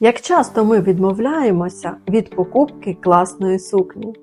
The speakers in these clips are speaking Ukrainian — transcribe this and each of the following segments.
Як часто ми відмовляємося від покупки класної сукні?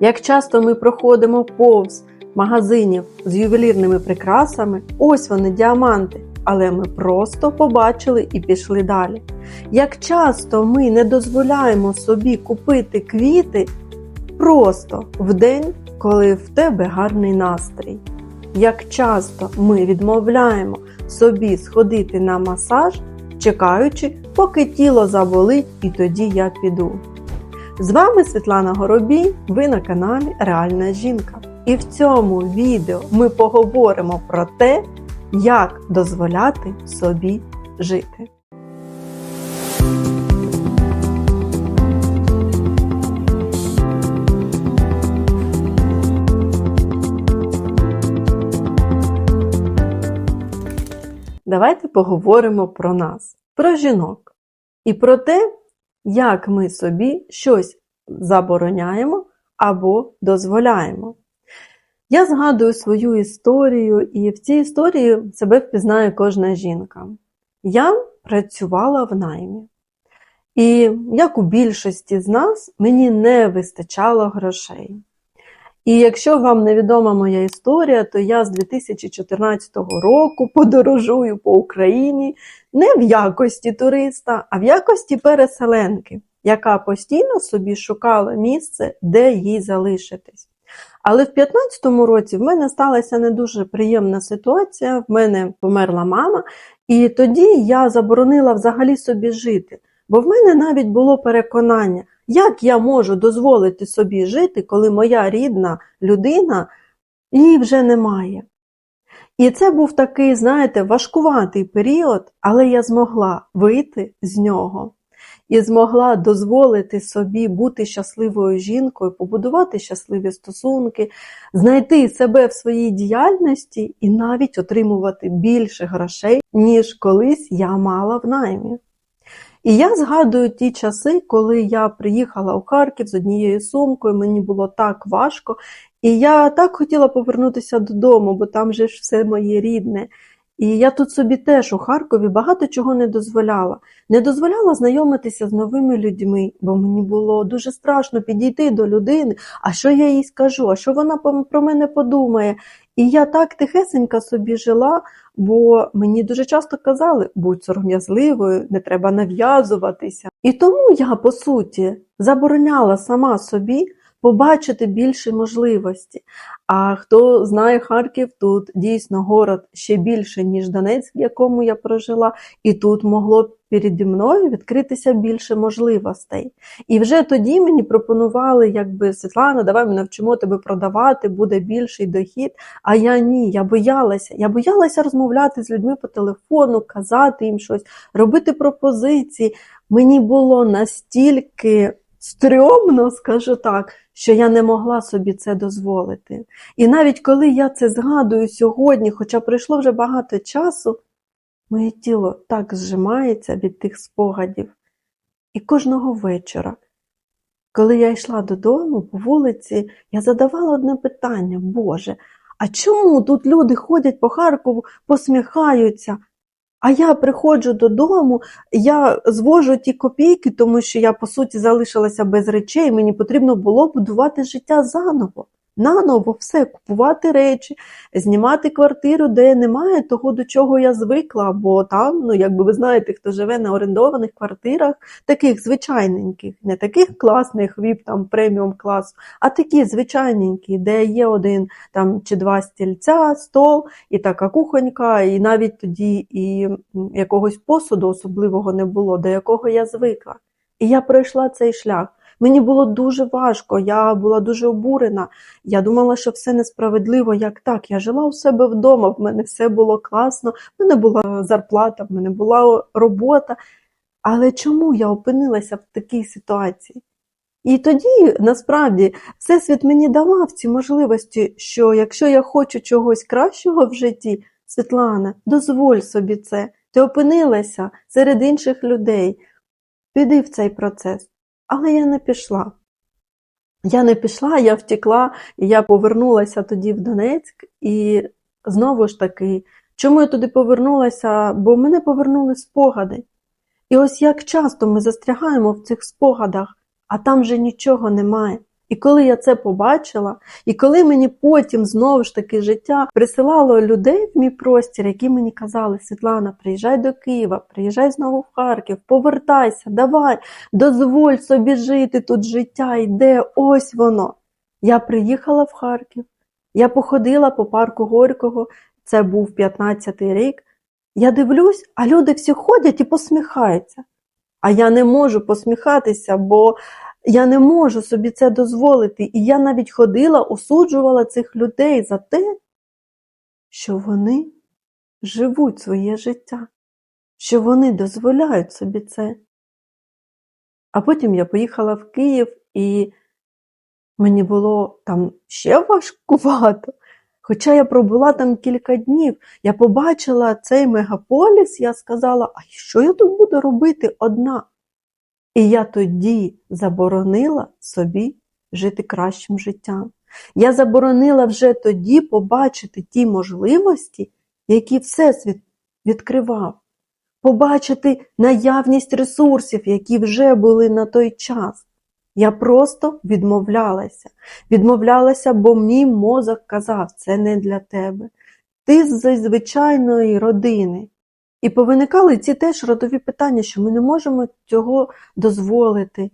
Як часто ми проходимо повз магазинів з ювелірними прикрасами, ось вони діаманти, але ми просто побачили і пішли далі. Як часто ми не дозволяємо собі купити квіти просто в день, коли в тебе гарний настрій? Як часто ми відмовляємо собі сходити на масаж, чекаючи, поки тіло заболить, і тоді я піду. З вами Світлана Горобій, ви на каналі Реальна жінка. І в цьому відео ми поговоримо про те, як дозволяти собі жити. Давайте поговоримо про нас, про жінок і про те, як ми собі щось забороняємо або дозволяємо. Я згадую свою історію, і в цій історії себе впізнає кожна жінка. Я працювала в наймі. І як у більшості з нас, мені не вистачало грошей. І якщо вам невідома моя історія, то я з 2014 року подорожую по Україні не в якості туриста, а в якості переселенки, яка постійно собі шукала місце, де їй залишитись. Але в 2015 році в мене сталася не дуже приємна ситуація. В мене померла мама, і тоді я заборонила взагалі собі жити. Бо в мене навіть було переконання, як я можу дозволити собі жити, коли моя рідна людина її вже немає. І це був такий, знаєте, важкуватий період, але я змогла вийти з нього і змогла дозволити собі бути щасливою жінкою, побудувати щасливі стосунки, знайти себе в своїй діяльності і навіть отримувати більше грошей, ніж колись я мала в наймі. І я згадую ті часи, коли я приїхала у Харків з однією сумкою, мені було так важко, і я так хотіла повернутися додому, бо там же ж все моє рідне. І я тут собі теж у Харкові багато чого не дозволяла. Не дозволяла знайомитися з новими людьми, бо мені було дуже страшно підійти до людини, а що я їй скажу, а що вона про мене подумає. І я так тихесенько собі жила, бо мені дуже часто казали, будь сором'язливою, не треба нав'язуватися. І тому я, по суті, забороняла сама собі побачити більше можливості. А хто знає Харків, тут дійсно город ще більше, ніж Донецьк, в якому я прожила, і тут могло переді мною відкритися більше можливостей. І вже тоді мені пропонували, якби Світлана, давай ми навчимо тебе продавати, буде більший дохід. А я ні, я боялася. Я боялася розмовляти з людьми по телефону, казати їм щось, робити пропозиції. Мені було настільки стрьомно, скажу так, що я не могла собі це дозволити. І навіть коли я це згадую сьогодні, хоча пройшло вже багато часу, моє тіло так зжимається від тих спогадів. І кожного вечора, коли я йшла додому по вулиці, я задавала одне питання: Боже, а чому тут люди ходять по Харкову, посміхаються? А я приходжу додому, я звожу ті копійки, тому що я, по суті, залишилася без речей, мені потрібно було будувати життя заново. Наново все, купувати речі, знімати квартиру, де немає того, до чого я звикла, бо там, ну якби ви знаєте, хто живе на орендованих квартирах, таких звичайненьких, не таких класних віп, там преміум класу, а такі звичайненькі, де є один там чи два стільця, стол, і така кухонька, і навіть тоді і якогось посуду особливого не було, до якого я звикла. І я пройшла цей шлях. Мені було дуже важко, я була дуже обурена. Я думала, що все несправедливо, як так. Я жила у себе вдома, в мене все було класно, в мене була зарплата, в мене була робота. Але чому я опинилася в такій ситуації? І тоді насправді всесвіт мені давав ці можливості, що якщо я хочу чогось кращого в житті, Світлана, дозволь собі це, ти опинилася серед інших людей, піди в цей процес. Але я не пішла. Я не пішла, я втекла, і я повернулася тоді в Донецьк, і знову ж таки, чому я туди повернулася? Бо мене повернули спогади. І ось як часто ми застрягаємо в цих спогадах, а там же нічого немає. І коли я це побачила, і коли мені потім знову ж таки життя присилало людей в мій простір, які мені казали: Світлана, приїжджай до Києва, приїжджай знову в Харків, повертайся, давай, дозволь собі жити тут життя йде, ось воно. Я приїхала в Харків, я походила по парку Горького, це був 15-й рік. Я дивлюсь, а люди всі ходять і посміхаються. А я не можу посміхатися, бо я не можу собі це дозволити. І я навіть ходила, осуджувала цих людей за те, що вони живуть своє життя, що вони дозволяють собі це. А потім я поїхала в Київ, і мені було там ще важкувато. Хоча я пробула там кілька днів, я побачила цей мегаполіс, я сказала, а що я тут буду робити одна? І я тоді заборонила собі жити кращим життям. Я заборонила вже тоді побачити ті можливості, які Всесвіт відкривав, побачити наявність ресурсів, які вже були на той час. Я просто відмовлялася. Відмовлялася, бо мій мозок казав, це не для тебе. Ти з звичайної родини. І повиникали ці теж родові питання, що ми не можемо цього дозволити.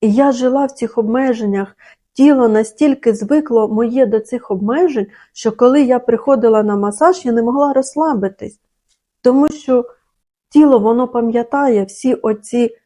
І я жила в цих обмеженнях. Тіло настільки звикло моє до цих обмежень, що коли я приходила на масаж, я не могла розслабитись, тому що тіло воно пам'ятає всі оці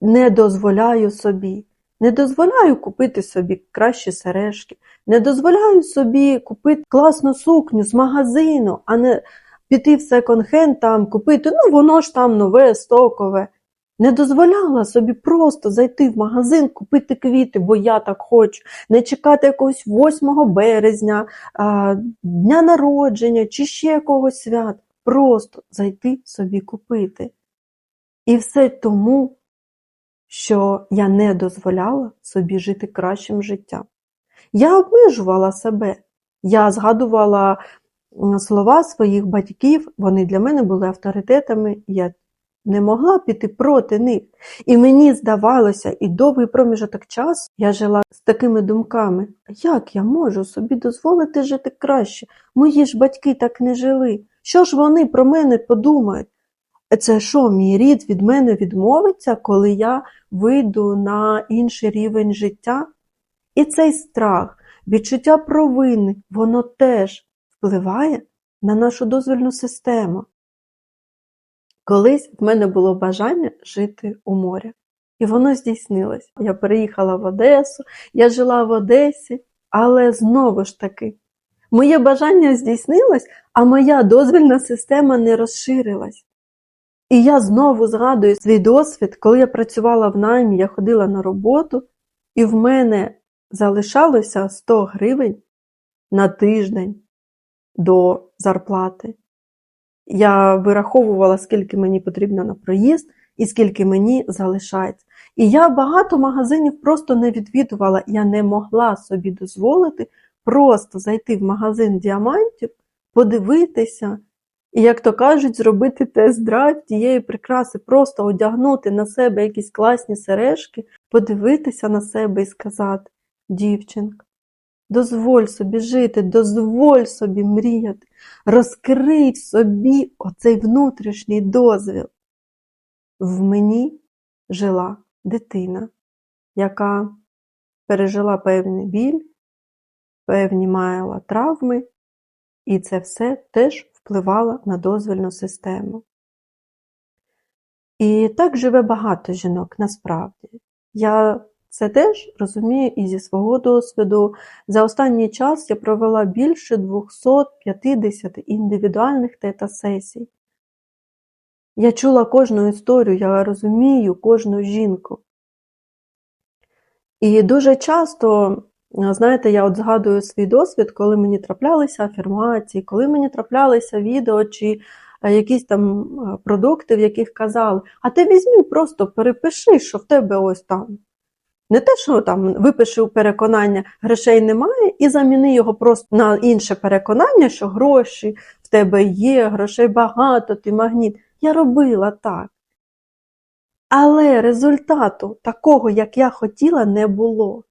не дозволяю собі. Не дозволяю купити собі кращі сережки, не дозволяю собі купити класну сукню з магазину, а не піти в секонд-хенд там купити, ну воно ж там нове, стокове. Не дозволяла собі просто зайти в магазин, купити квіти, бо я так хочу, не чекати якогось 8 березня, а, дня народження чи ще якогось свят. Просто зайти собі купити. І все тому, що я не дозволяла собі жити кращим життям. Я обмежувала себе. Я згадувала слова своїх батьків, вони для мене були авторитетами, я не могла піти проти них. І мені здавалося, і довгий проміжок часу я жила з такими думками, як я можу собі дозволити жити краще? Мої ж батьки так не жили. Що ж вони про мене подумають? Це що, мій рід від мене відмовиться, коли я вийду на інший рівень життя? І цей страх, відчуття провини, воно теж впливає на нашу дозвільну систему. Колись в мене було бажання жити у морі, і воно здійснилось. Я переїхала в Одесу, я жила в Одесі, але знову ж таки, моє бажання здійснилось, а моя дозвільна система не розширилась. І я знову згадую свій досвід, коли я працювала в наймі, я ходила на роботу, і в мене залишалося 100 гривень на тиждень до зарплати. Я вираховувала, скільки мені потрібно на проїзд і скільки мені залишається. І я багато магазинів просто не відвідувала. Я не могла собі дозволити просто зайти в магазин діамантів, подивитися. І, як то кажуть, зробити тест-драйв тієї прикраси, просто одягнути на себе якісь класні сережки, подивитися на себе і сказати: дівчинка, дозволь собі жити, дозволь собі мріяти, розкрий собі оцей внутрішній дозвіл. В мені жила дитина, яка пережила певний біль, певні мала травми, і це все теж впливала на дозвільну систему. І так живе багато жінок насправді. Я це теж розумію і зі свого досвіду. За останній час я провела більше 250 індивідуальних тета-сесій. Я чула кожну історію, я розумію кожну жінку. І дуже часто Знаєте, я от згадую свій досвід, коли мені траплялися афірмації, коли мені траплялися відео чи е, якісь там е, продукти, в яких казали, а ти візьми, просто перепиши, що в тебе ось там. Не те, що там випиши у переконання, грошей немає, і заміни його просто на інше переконання, що гроші в тебе є, грошей багато, ти магніт. Я робила так. Але результату такого, як я хотіла, не було.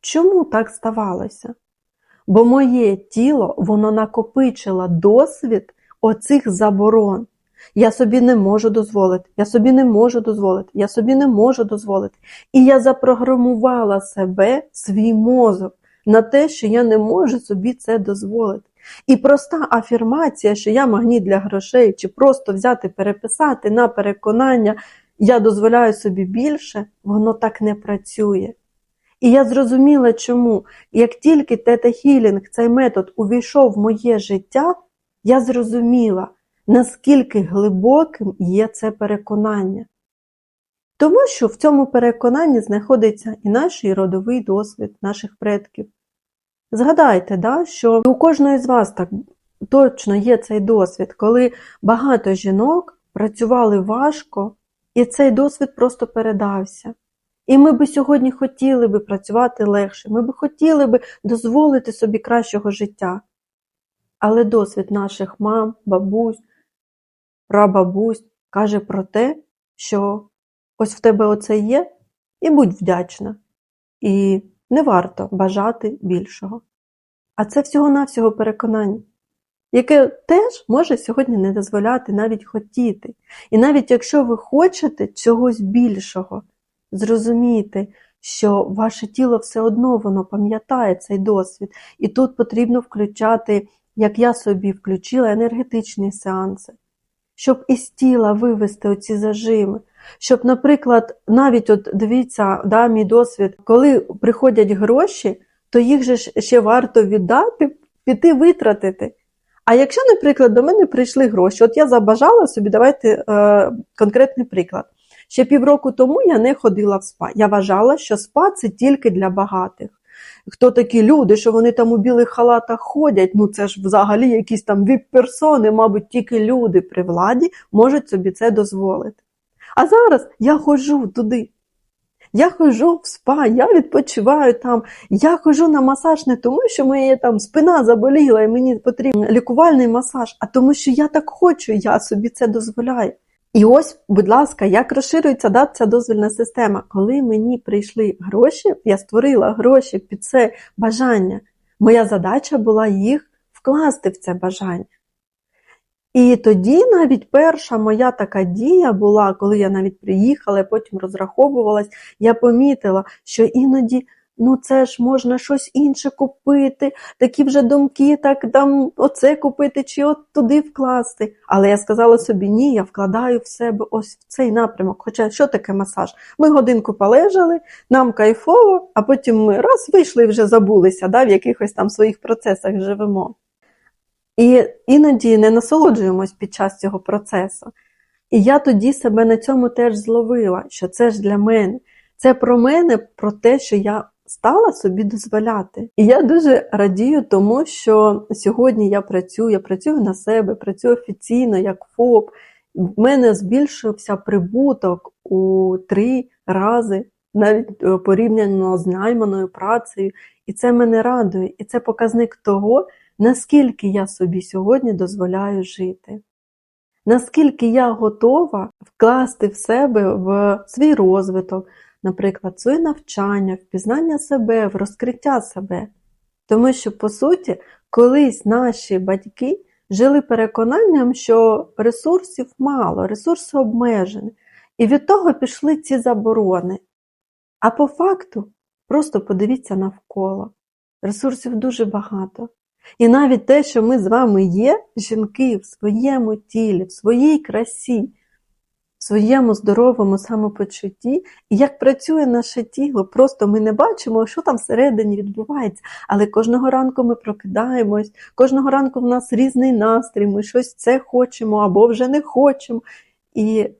Чому так ставалося? Бо моє тіло, воно накопичило досвід оцих заборон. Я собі не можу дозволити, я собі не можу дозволити, я собі не можу дозволити. І я запрограмувала себе, свій мозок, на те, що я не можу собі це дозволити. І проста афірмація, що я магніт для грошей, чи просто взяти, переписати на переконання, я дозволяю собі більше, воно так не працює. І я зрозуміла, чому. Як тільки тета-хілінг, цей метод увійшов в моє життя, я зрозуміла, наскільки глибоким є це переконання. Тому що в цьому переконанні знаходиться і наш і родовий досвід наших предків. Згадайте, да, що у кожної з вас так точно є цей досвід, коли багато жінок працювали важко, і цей досвід просто передався. І ми би сьогодні хотіли би працювати легше, ми би хотіли би дозволити собі кращого життя. Але досвід наших мам, бабусь, прабабусь каже про те, що ось в тебе оце є, і будь вдячна. І не варто бажати більшого. А це всього-навсього переконання, яке теж може сьогодні не дозволяти навіть хотіти. І навіть якщо ви хочете чогось більшого, зрозумійте, що ваше тіло все одно воно пам'ятає цей досвід, і тут потрібно включати, як я собі включила, енергетичні сеанси, щоб із тіла вивести оці зажими. Щоб, наприклад, навіть от дивіться, да, мій досвід, коли приходять гроші, то їх же ще варто віддати, піти витратити. А якщо, наприклад, до мене прийшли гроші, от я забажала собі, давайте е, конкретний приклад. Ще півроку тому я не ходила в спа. Я вважала, що спа це тільки для багатих. Хто такі люди, що вони там у білих халатах ходять? Ну це ж взагалі якісь там віп-персони, мабуть, тільки люди при владі можуть собі це дозволити. А зараз я ходжу туди. Я ходжу в спа, я відпочиваю там, я ходжу на масаж не тому, що моя там спина заболіла і мені потрібен лікувальний масаж, а тому, що я так хочу, я собі це дозволяю. І ось, будь ласка, як розширюється да, ця дозвільна система. Коли мені прийшли гроші, я створила гроші під це бажання. Моя задача була їх вкласти в це бажання. І тоді навіть перша моя така дія була, коли я навіть приїхала, потім розраховувалась, я помітила, що іноді ну це ж можна щось інше купити, такі вже думки, так там оце купити чи от туди вкласти. Але я сказала собі, ні, я вкладаю в себе ось в цей напрямок. Хоча що таке масаж? Ми годинку полежали, нам кайфово, а потім ми раз вийшли і вже забулися, да, в якихось там своїх процесах живемо. І іноді не насолоджуємось під час цього процесу. І я тоді себе на цьому теж зловила, що це ж для мене. Це про мене, про те, що я стала собі дозволяти. І я дуже радію тому, що сьогодні я працюю, я працюю на себе, працюю офіційно як ФОП. В мене збільшився прибуток у три рази, навіть порівняно з найманою працею. І це мене радує, і це показник того, наскільки я собі сьогодні дозволяю жити. Наскільки я готова вкласти в себе в свій розвиток, наприклад, своє навчання, в пізнання себе, в розкриття себе. Тому що, по суті, колись наші батьки жили переконанням, що ресурсів мало, ресурси обмежені. І від того пішли ці заборони. А по факту, просто подивіться навколо. Ресурсів дуже багато. І навіть те, що ми з вами є, жінки в своєму тілі, в своїй красі, своєму здоровому самопочутті, і як працює наше тіло, просто ми не бачимо, що там всередині відбувається. Але кожного ранку ми прокидаємось, кожного ранку в нас різний настрій, ми щось це хочемо або вже не хочемо. І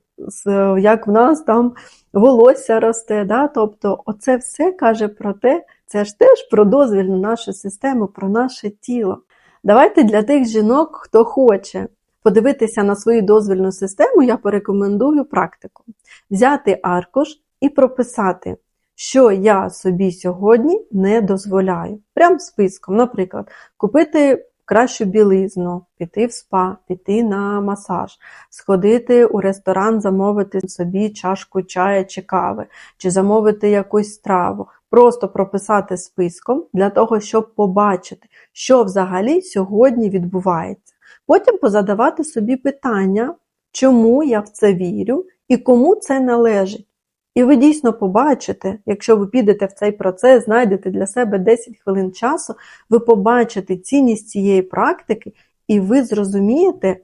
як в нас там волосся росте. Да? Тобто, оце все каже про те, це ж теж про дозвільну нашу систему, про наше тіло. Давайте для тих жінок, хто хоче подивитися на свою дозвільну систему, я порекомендую практику: взяти аркуш і прописати, що я собі сьогодні не дозволяю. Прям списком, наприклад, купити кращу білизну, піти в спа, піти на масаж, сходити у ресторан, замовити собі чашку чая чи кави, чи замовити якусь страву. Просто прописати списком для того, щоб побачити, що взагалі сьогодні відбувається. Потім позадавати собі питання, чому я в це вірю і кому це належить. І ви дійсно побачите, якщо ви підете в цей процес, знайдете для себе 10 хвилин часу, ви побачите цінність цієї практики, і ви зрозумієте,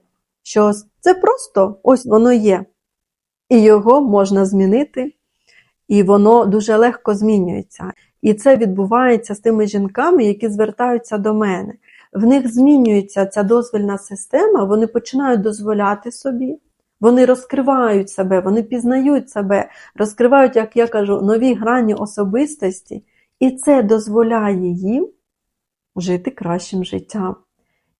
що це просто ось воно є. І його можна змінити, і воно дуже легко змінюється. І це відбувається з тими жінками, які звертаються до мене. В них змінюється ця дозвільна система, вони починають дозволяти собі. Вони розкривають себе, вони пізнають себе, розкривають, як я кажу, нові грані особистості, і це дозволяє їм жити кращим життям.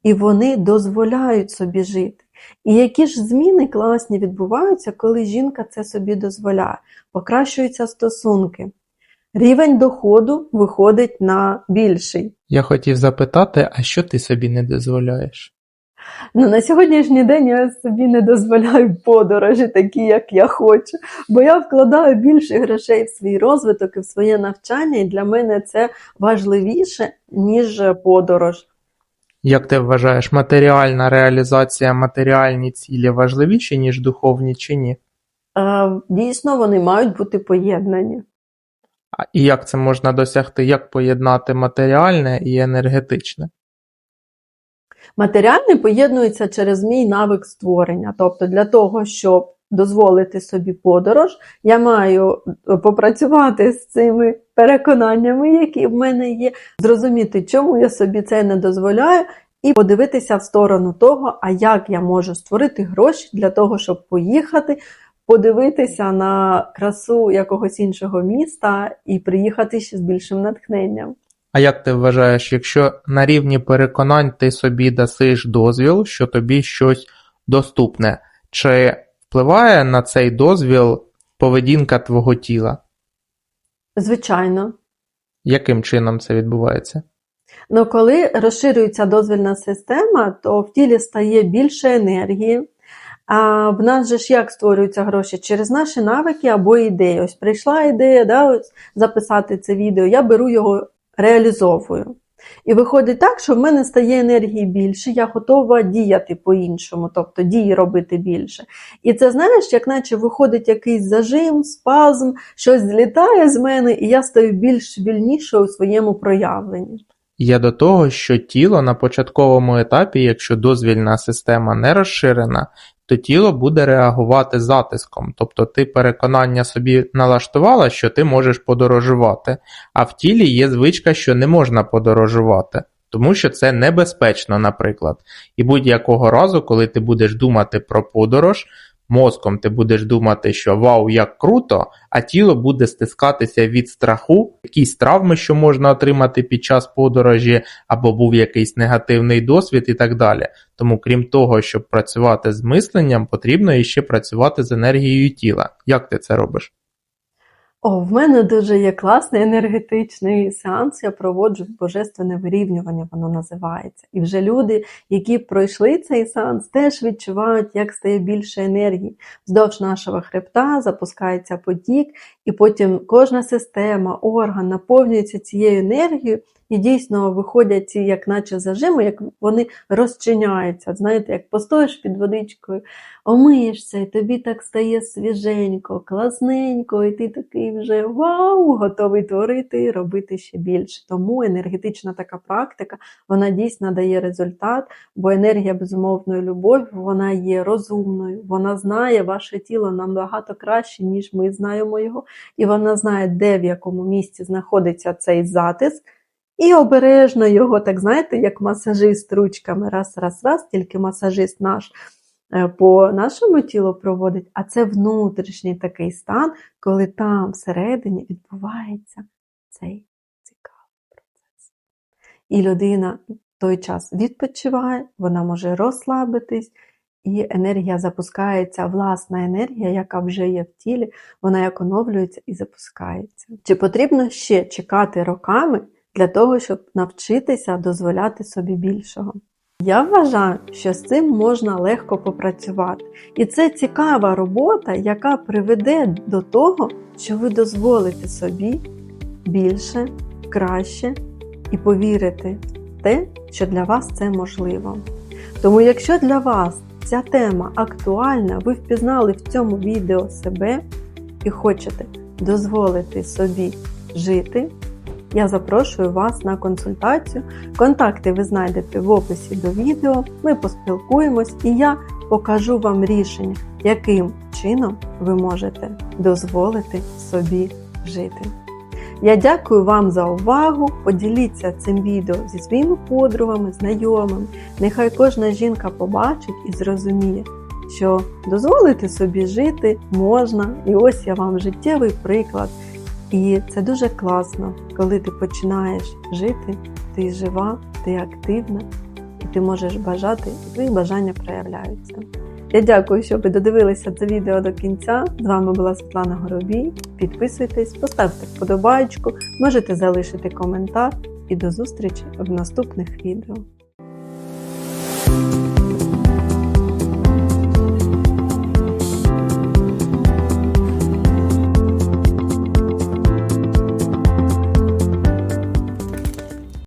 І вони дозволяють собі жити. І які ж зміни класні відбуваються, коли жінка це собі дозволяє, покращуються стосунки. Рівень доходу виходить на більший. Я хотів запитати, а що ти собі не дозволяєш? Ну, на сьогоднішній день я собі не дозволяю подорожі такі, як я хочу, бо я вкладаю більше грошей в свій розвиток і в своє навчання, і для мене це важливіше, ніж подорож. Як ти вважаєш, матеріальна реалізація, матеріальні цілі важливіші, ніж духовні чи ні? Е, Дійсно, вони мають бути поєднані. І як це можна досягти? Як поєднати матеріальне і енергетичне? Матеріальне поєднується через мій навик створення. Тобто, для того, щоб дозволити собі подорож, я маю попрацювати з цими переконаннями, які в мене є, зрозуміти, чому я собі це не дозволяю, і подивитися в сторону того, а як я можу створити гроші для того, щоб поїхати. Подивитися на красу якогось іншого міста і приїхати ще з більшим натхненням. А як ти вважаєш, якщо на рівні переконань ти собі дасиш дозвіл, що тобі щось доступне, чи впливає на цей дозвіл поведінка твого тіла? Звичайно. Яким чином це відбувається? Ну, коли розширюється дозвільна система, то в тілі стає більше енергії. А в нас же ж як створюються гроші? Через наші навики або ідеї. Ось прийшла ідея да, ось записати це відео, я беру його, реалізовую. І виходить так, що в мене стає енергії більше, я готова діяти по-іншому, тобто дії робити більше. І це, знаєш, як наче виходить якийсь зажим, спазм, щось злітає з мене, і я стаю більш вільнішою у своєму проявленні. Є до того, що тіло на початковому етапі, якщо дозвільна система не розширена, то тіло буде реагувати затиском, тобто ти переконання собі налаштувала, що ти можеш подорожувати, а в тілі є звичка, що не можна подорожувати, тому що це небезпечно, наприклад. І будь-якого разу, коли ти будеш думати про подорож, мозком ти будеш думати, що вау, як круто, а тіло буде стискатися від страху, якісь травми, що можна отримати під час подорожі, або був якийсь негативний досвід і так далі. Тому, крім того, щоб працювати з мисленням, потрібно іще працювати з енергією тіла. Як ти це робиш? О, в мене дуже є класний енергетичний сеанс. Я проводжу божественне вирівнювання, воно називається. І вже люди, які пройшли цей сеанс, теж відчувають, як стає більше енергії. Вздовж нашого хребта запускається потік, і потім кожна система, орган наповнюється цією енергією, і дійсно виходять ці, як наче зажими, як вони розчиняються. Знаєте, як постоїш під водичкою, омиєшся, і тобі так стає свіженько, класненько, і ти такий вже вау, готовий творити і робити ще більше. Тому енергетична така практика, вона дійсно дає результат, бо енергія безумовної любові, вона є розумною, вона знає ваше тіло набагато краще, ніж ми знаємо його, і вона знає, де в якому місці знаходиться цей затиск. І обережно його, так знаєте, як масажист ручками, раз, раз, раз, тільки масажист наш е, по нашому тілу проводить, а це внутрішній такий стан, коли там всередині відбувається цей цікавий процес. І людина в той час відпочиває, вона може розслабитись, і енергія запускається, власна енергія, яка вже є в тілі, вона як оновлюється і запускається. Чи потрібно ще чекати роками? для того, щоб навчитися дозволяти собі більшого. Я вважаю, що з цим можна легко попрацювати. І це цікава робота, яка приведе до того, що ви дозволите собі більше, краще і повірите в те, що для вас це можливо. Тому, якщо для вас ця тема актуальна, ви впізнали в цьому відео себе і хочете дозволити собі жити, я запрошую вас на консультацію. Контакти ви знайдете в описі до відео. Ми поспілкуємось і я покажу вам рішення, яким чином ви можете дозволити собі жити. Я дякую вам за увагу. Поділіться цим відео зі своїми подругами, знайомими. Нехай кожна жінка побачить і зрозуміє, що дозволити собі жити можна. І ось я вам життєвий приклад. І це дуже класно, коли ти починаєш жити, ти жива, ти активна, і ти можеш бажати, і твої бажання проявляються. Я дякую, що ви додивилися це відео до кінця. З вами була Світлана Горобій. Підписуйтесь, поставте вподобайку, можете залишити коментар і до зустрічі в наступних відео.